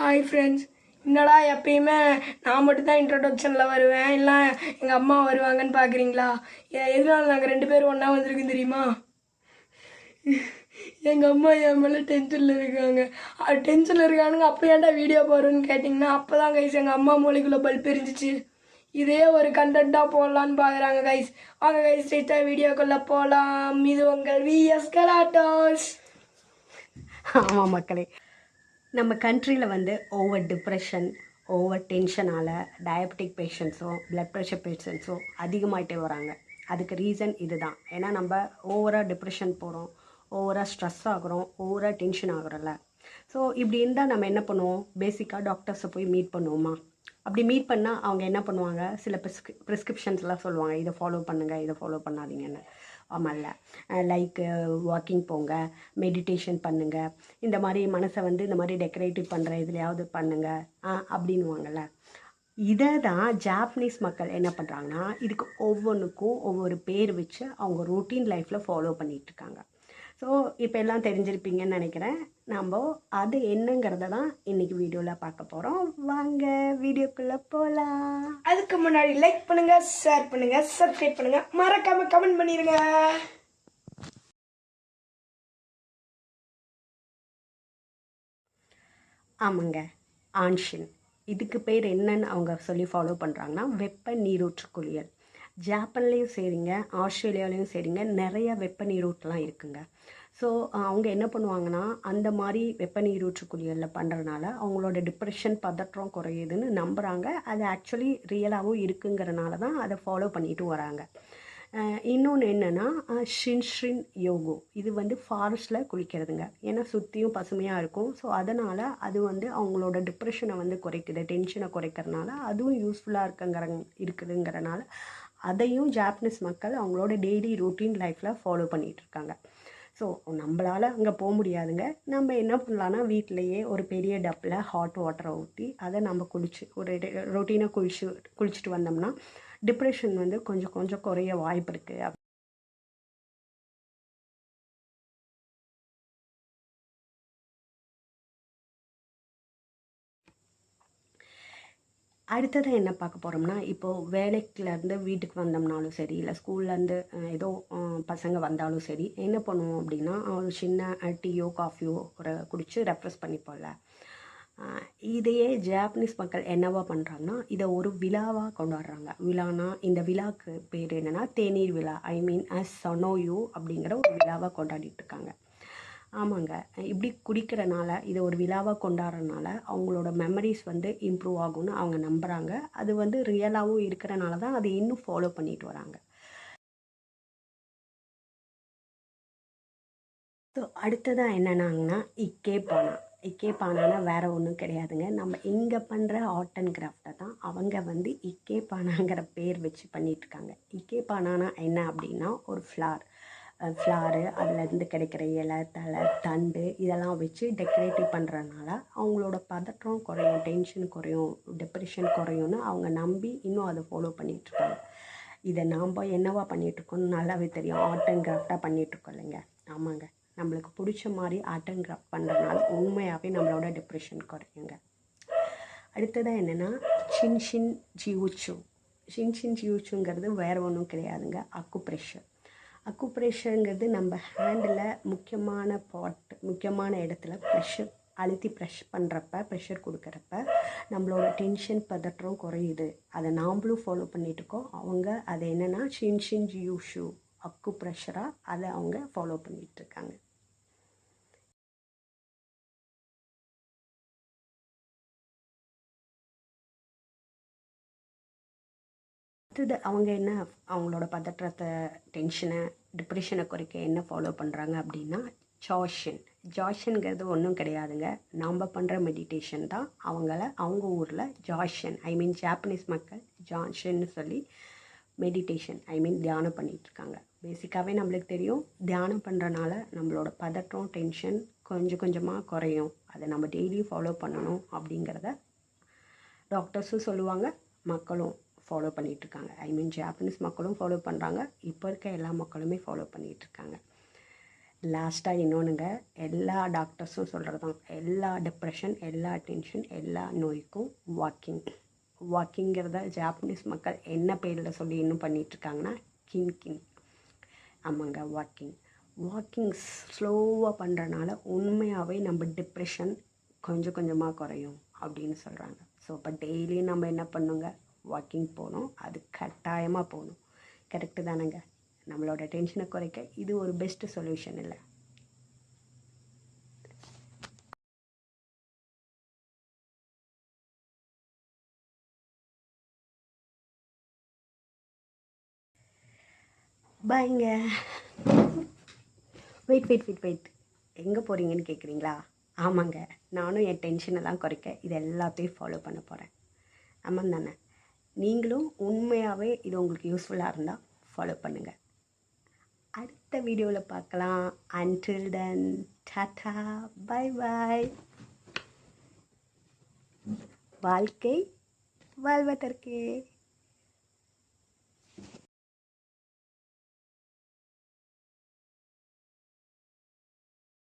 Hi friends என்னடா எப்பயுமே நான் மட்டும் தான் இன்ட்ரடக்ஷனில் வருவேன். இல்லை எங்கள் அம்மா வருவாங்கன்னு பார்க்குறீங்களா எதனால நாங்கள் ரெண்டு பேரும் ஒன்றா வந்திருக்கோம் தெரியுமா? எங்கள் அம்மா என் மேலே டென்ஷனில் இருக்காங்க. டென்ஷனில் இருக்கானுங்க. அப்போ ஏன்டா வீடியோ போடுறேன்னு கேட்டிங்கன்னா அப்போ தான் கைஸ் எங்கள் அம்மா மூளைக்குள்ளே பல்ப் எரிஞ்சிச்சு. இதே ஒரு கண்டென்ட்டாக போடலான்னு பார்க்குறாங்க கைஸ் வாங்க கைஸ் ஸ்ட்ரெயிட்டாக வீடியோக்குள்ளே போகலாம் இது உங்கள் விஎஸ் கலாட்டோஸ் ஆமாம் மக்களே. நம்ம கண்ட்ரியில் வந்து ஓவர் டிப்ரெஷன் ஓவர் டென்ஷனால் டயபெட்டிக் பேஷண்ட்ஸும் ப்ளட் ப்ரெஷர் பேஷண்ட்ஸும் அதிகமாகிட்டே வராங்க. அதுக்கு ரீசன் இதுதான். ஏன்னா நம்ம ஓவராக டிப்ரெஷன் போகிறோம் ஓவராக ஸ்ட்ரெஸ் ஆகுறோம் ஓவராக டென்ஷன் ஆகிறோம்ல. ஸோ இப்படி இருந்தால் நம்ம என்ன பண்ணுவோம்? பேசிக்காக டாக்டர்ஸை போய் மீட் பண்ணுவோமா? அப்படி மீட் பண்ணால் அவங்க என்ன பண்ணுவாங்க? சில ப்ரிஸ்க் ப்ரிஸ்கிரிப்ஷன்ஸ்லாம் சொல்லுவாங்க. இதை ஃபாலோ பண்ணுங்கள் இதை ஃபாலோ பண்ணாதீங்கன்னு. ஆமாம்ல லைக் வாக்கிங் போங்க மெடிடேஷன் பண்ணுங்க. இந்த மாதிரி மனசை வந்து இந்த மாதிரி டெக்கரேட்டிவ் பண்ணுற இதுலையாவது பண்ணுங்க. ஆ அப்படின்வாங்கல்ல இதை தான் ஜாப்பனீஸ் மக்கள் என்ன பண்ணுறாங்கன்னா இதுக்கு ஒவ்வொன்றுக்கும் ஒவ்வொரு பேர் வச்சு அவங்க ரொட்டீன் லைஃப்பில் ஃபாலோ பண்ணிகிட்ருக்காங்க இருக்காங்க. ஸோ இப்போ எல்லாம் தெரிஞ்சிருப்பீங்கன்னு நினைக்கிறேன். நம்ம அது என்னங்கிறத தான் இன்னைக்கு வீடியோவில் பார்க்க போகிறோம் வாங்க வீடியோக்குள்ளே போகலாம் அதுக்கு முன்னாடி லைக் பண்ணுங்க ஷேர் பண்ணுங்க சப்ஸ்கிரைப் பண்ணுங்க. மறக்காம கமெண்ட் பண்ணிருங்க. ஆமாங்க ஆன்ஷின். இதுக்கு பேர் என்னன்னு அவங்க சொல்லி ஃபாலோ பண்ணுறாங்கன்னா வெப்ப நீரூற்று குளியல். ஜாப்பன்லேயும் சரிங்க ஆஸ்திரேலியாவிலையும் சரிங்க நிறைய வெப்ப நீரூற்றுலாம் இருக்குங்க. ஸோ அவங்க என்ன பண்ணுவாங்கன்னா அந்த மாதிரி வெப்ப நீரூற்று குளியலில் பண்ணுறதுனால அவங்களோட டிப்ரெஷன் பதற்றம் குறையுதுன்னு நம்புகிறாங்க அது ஆக்சுவலி ரியலாகவும் இருக்குங்கிறனால தான் அதை ஃபாலோ பண்ணிட்டு வராங்க. இன்னொன்று என்னென்னா ஷின்ஷ்ரின் யோகோ இது வந்து ஃபாரஸ்ட்டில் குளிக்கிறதுங்க. ஏன்னா சுற்றியும் பசுமையாக இருக்கும். ஸோ அதனால் அது வந்து அவங்களோட டிப்ரெஷனை வந்து குறைக்குது டென்ஷனை குறைக்கிறதுனால அதுவும் யூஸ்ஃபுல்லாக இருக்குங்கிற இருக்குதுங்கிறனால அதையும் ஜாப்பனீஸ் மக்கள் அவங்களோட டெய்லி ரொட்டீன் லைஃப்பில் ஃபாலோ பண்ணிகிட்டு இருக்காங்க ஸோ நம்மளால் அங்கே போக முடியாதுங்க. நம்ம என்ன பண்ணலான்னா வீட்டிலையே ஒரு பெரிய டப்பில் ஹாட் வாட்டரை ஊற்றி அதை நம்ம குளிச்சு ஒரு ரொட்டீனாக குளிச்சு குளிச்சுட்டு வந்தோம்னா டிப்ரெஷன் வந்து கொஞ்சம் கொஞ்சம் குறைய வாய்ப்பு இருக்குது அடுத்தது என்ன பார்க்க போகிறோம்னா இப்போது வேலைக்குலேருந்து வீட்டுக்கு வந்தோம்னாலும் சரி இல்லை ஸ்கூல்லேருந்து ஏதோ பசங்க வந்தாலும் சரி என்ன பண்ணுவோம் அப்படின்னா ஒரு சின்ன டீயோ காஃபியோ ஒரு குடித்து ரெஃப்ரெஷ் பண்ணிப்போம்ல. இதையே ஜாப்பனீஸ் மக்கள் என்னவா பண்ணுறாங்கன்னா இதை ஒரு விழாவாக கொண்டாடுறாங்க. விழானா இந்த விழாக்கு பேர் என்னென்னா தேநீர் விழா. ஐ மீன் அஸ் சனோயோ அப்படிங்கிற ஒரு விழாவாக கொண்டாடிட்டு இருக்காங்க. ஆமாங்க. இப்படி குடிக்கிறனால இதை ஒரு விழாவாக கொண்டாடுறனால அவங்களோட மெமரிஸ் வந்து இம்ப்ரூவ் ஆகும்னு அவங்க நம்புகிறாங்க அது வந்து ரியலாகவும் இருக்கிறனால தான் அதை இன்னும் ஃபாலோ பண்ணிட்டு வராங்க. ஸோ அடுத்ததாக என்னென்னாங்கன்னா இக்கே பானா இக்கே பானானா வேறு ஒன்றும் கிடையாதுங்க. நம்ம இங்கே பண்ணுற ஆர்ட் அண்ட் கிராஃப்டை தான் அவங்க வந்து இக்கே பானாங்கிற பேர் வச்சு பண்ணிகிட்ருக்காங்க இக்கே பானானா என்ன அப்படின்னா ஒரு ஃப்ளார் ஃப்ளாரு அதுலேருந்து கிடைக்கிற இலை தலை தண்டு இதெல்லாம் வச்சு டெக்கரேட்டிவ் பண்ணுறதுனால அவங்களோட பதற்றம் குறையும் டென்ஷன் குறையும் டிப்ரெஷன் குறையும்னு அவங்க நம்பி இன்னும் அதை ஃபாலோ பண்ணிகிட்ருக்காங்க இதை நாம் என்னவா பண்ணிகிட்ருக்கோம்னு நல்லாவே தெரியும். ஆர்ட் அண்ட் கிராஃப்டாக பண்ணிகிட்ருக்கோம் இல்லைங்க? ஆமாங்க. நம்மளுக்கு பிடிச்ச மாதிரி ஆர்ட் அண்ட் கிராஃப்ட் பண்ணுறதுனால உண்மையாகவே நம்மளோட டிப்ரெஷன் குறையுங்க. அடுத்ததாக என்னென்னா ஷின் ஷின் ஜியூச்சு ஷின் ஷின் ஜியூச்சுங்கிறது வேறு ஒன்றும் கிடையாதுங்க. அக்குப்ரெஷர் அக்குப்ரெஷருங்கிறது நம்ம ஹேண்டில் முக்கியமான பாட் முக்கியமான இடத்துல ப்ரெஷர் அழுத்தி ப்ரெஷ் பண்ணுறப்ப ப்ரெஷர் கொடுக்குறப்ப நம்மளோட டென்ஷன் பதற்றம் குறையுது. அதை நாம்ளும் ஃபாலோ பண்ணிகிட்ருக்கோம் இருக்கோம் அவங்க அது என்னென்னா ஷின் ஷின் ஜியூஷு அக்கு ப்ரெஷராக அதை அவங்க ஃபாலோ பண்ணிகிட்ருக்காங்க அடுத்தது அவங்க என்ன அவங்களோட பதற்றத்தை டென்ஷனை டிப்ரெஷனை குறைக்க என்ன ஃபாலோ பண்ணுறாங்க அப்படின்னா ஜாஷன் ஜாஷனுங்கிறது ஒன்றும் கிடையாதுங்க. நாம் பண்ணுற மெடிடேஷன் தான் அவங்கள அவங்க ஊரில் ஜாஷன் ஐ மீன் ஜாப்பனீஸ் மக்கள் ஜாஷன்னு சொல்லி மெடிடேஷன் ஐ மீன் தியானம் பண்ணிகிட்ருக்காங்க பேசிக்காகவே நம்மளுக்கு தெரியும் தியானம் பண்ணுறனால நம்மளோட பதற்றம் டென்ஷன் கொஞ்சம் கொஞ்சமாக குறையும். அதை நம்ம டெய்லியும் ஃபாலோ பண்ணணும் அப்படிங்கிறத டாக்டர்ஸும் சொல்லுவாங்க மக்களும் ஃபாலோ பண்ணிகிட்ருக்காங்க ஐ மீன் ஜாப்பனீஸ் மக்களும் ஃபாலோ பண்ணுறாங்க இப்போ இருக்க எல்லா மக்களுமே ஃபாலோ பண்ணிகிட்ருக்காங்க லாஸ்ட்டாக இன்னொன்றுங்க எல்லா டாக்டர்ஸும் சொல்கிறது தான் எல்லா டிப்ரெஷன் எல்லா டென்ஷன் எல்லா நோய்க்கும் வாக்கிங் வாக்கிங்கிறத ஜாப்பனீஸ் மக்கள் என்ன பேரில் சொல்லி இன்னும் பண்ணிகிட்ருக்காங்கன்னா கிங் கிங் ஆமாங்க வாக்கிங் வாக்கிங் ஸ்லோவாக பண்ணுறனால உண்மையாகவே நம்ம டிப்ரெஷன் கொஞ்சம் கொஞ்சமாக குறையும் அப்படின்னு சொல்கிறாங்க ஸோ இப்போ டெய்லியும் நம்ம என்ன பண்ணுங்க? வாக்கிங் போகணும். அது கட்டாயமாக போகணும். கரெக்டு தானேங்க. நம்மளோட டென்ஷனை குறைக்க இது ஒரு பெஸ்ட் சொல்யூஷன் இல்லை. பாய்ங்க வெயிட் வெயிட் வெயிட் வெயிட் எங்கே போகிறீங்கன்னு கேட்குறீங்களா ஆமாங்க. நானும் என் டென்ஷனெல்லாம் குறைக்க. இது எல்லாத்தையும் ஃபாலோ பண்ண போகிறேன் ஆமாம் தானே? நீங்களும் உண்மையாகவே இது உங்களுக்கு யூஸ்ஃபுல்லாக இருந்தால் ஃபாலோ பண்ணுங்கள் அடுத்த வீடியோவில் பார்க்கலாம். Until then tata bye bye வாழ்க்கை வாழ்வதற்கே.